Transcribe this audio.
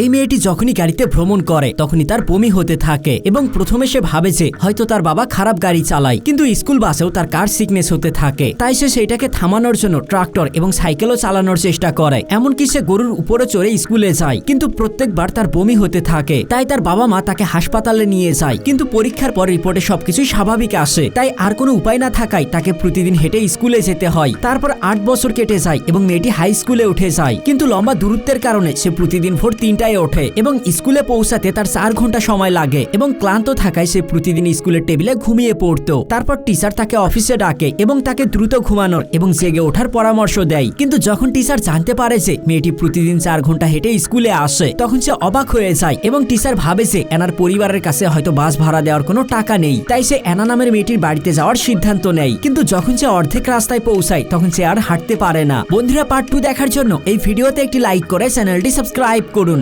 এই মেয়েটি যখনই গাড়িতে ভ্রমণ করে, তখনই তার বমি হতে থাকে এবং প্রথমে সে ভাবে যে, হয়তো তার বাবা খারাপ গাড়ি চালায়, কিন্তু স্কুল বাসেও তার কার সিকনেস হতে থাকে। তাই সে সেইটাকে থামানোর জন্য ট্রাক্টর এবং সাইকেলও চালানোর চেষ্টা করে। এমনকি সে গরুর উপরে চড়ে স্কুলে যায়, কিন্তু প্রত্যেকবার তার বমি হতে থাকে। তাই তার বাবা মা তাকে হাসপাতালে নিয়ে যায়, কিন্তু পরীক্ষার পর রিপোর্টে সবকিছু স্বাভাবিক আসে। তাই আর কোনো উপায় না থাকায় তাকে প্রতিদিন হেঁটে স্কুলে যেতে হয়। তারপর আট বছর কেটে যায় এবং মেয়েটি হাই স্কুলে উঠে যায়। কিন্তু লম্বা দূরত্বের কারণে সে প্রতিদিন ভোর তিনটায় ওঠে এবং স্কুলে পৌঁছাতে তার চার ঘণ্টা সময় লাগে এবং ক্লান্ত থাকায় সে প্রতিদিন স্কুলের টেবিলে ঘুমিয়ে পড়তো। তারপর টিচার তাকে অফিসে ডাকে এবং তাকে দ্রুত ঘুমানোর এবং জেগে ওঠার পরামর্শ দেয়। কিন্তু যখন টিচার জানতে পারে যে মেয়েটি প্রতিদিন চার ঘণ্টা হেঁটে স্কুলে আসে, তখন সে অবাক হয়ে যায় এবং টিচার ভাবে যে এনার পরিবারের কাছে হয়তো বাস ভাড়া দেওয়ার কোনো টাকা নেই। তাই সে এনা নামের মেয়েটির বাড়িতে যাওয়ার সিদ্ধান্ত নেয়। কিন্তু যখন সে অর্ধেক রাস্তায় পৌঁছায়, তখন সে আর হাঁটতে পারে না। বন্ধুরা পার্ট টু দেখার জন্য এই ভিডিওতে একটি লাইক করে চ্যানেলটি সাবস্ক্রাইব করুন।